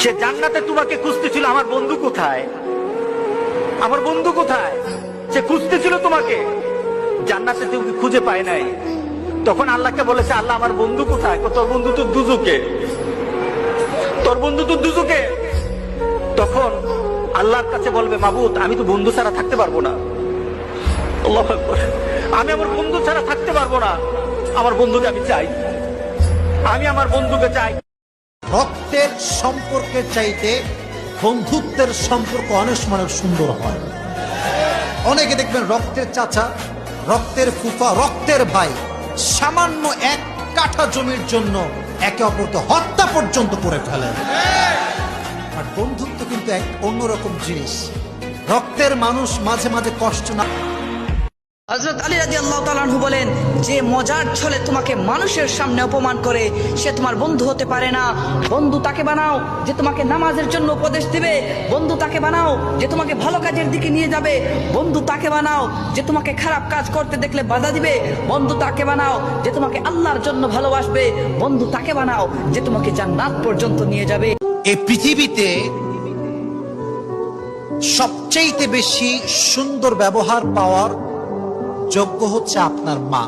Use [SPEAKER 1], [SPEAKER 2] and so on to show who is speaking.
[SPEAKER 1] সে জান্নাতে তোমাকে খুঁজতেছিল আমার বন্ধু কোথায়? আমার বন্ধু কোথায়? সে খুঁজতেছিল তোমাকে। জান্নাতে তুমি খুঁজে পায় নাই? তখন আল্লাহকে বলেছে, আল্লাহ, আমার বন্ধু কোথায়? তোর বন্ধু তো দুজুকে। তোর বন্ধু তো দুজুকে। তখন আল্লাহর কাছে বলবে, মাবুদ, আমি তো বন্ধু ছাড়া থাকতে পারব না। আমি আমার বন্ধু ছাড়া থাকতে পারব না। আমার বন্ধুকে আমি চাই। আমি আমার বন্ধুকে চাই।
[SPEAKER 2] রক্তের সম্পর্কের চাইতে বন্ধুত্বের সম্পর্ক অনেক সময় সুন্দর হয়। অনেকে দেখবেন রক্তের চাচা, রক্তের ফুফা, রক্তের ভাই সামান্য এক কাঠা জমির জন্য একে অপরকে হত্যা পর্যন্ত করে ফেলেন আর বন্ধুত্ব কিন্তু এক অন্যরকম জিনিস। রক্তের মানুষ মাঝে মাঝে কষ্ট না
[SPEAKER 3] হজরত আলী রাজি আল্লাহ তালাহু বলেন, যে মজার ছলে তোমাকে মানুষের সামনে অপমান করে, সে তোমার বন্ধু হতে পারে না। বন্ধু তাকে বানাও যে তোমাকে নামাজের জন্য উপদেশ দিবে। বন্ধু তাকে বানাও যে তোমাকে ভালো কাজের দিকে নিয়ে যাবে। বন্ধু তাকে বানাও যে তোমাকে খারাপ কাজ করতে দেখলে বাধা দিবে। বন্ধু তাকে বানাও যে তোমাকে আল্লাহর জন্য ভালোবাসবে। বন্ধু তাকে বানাও যে তোমাকে জান্নাত পর্যন্ত নিয়ে যাবে।
[SPEAKER 2] এই পৃথিবীতে সবচেয়ে বেশি সুন্দর ব্যবহার পাওয়ার যোগ্য হচ্ছে আপনার মা।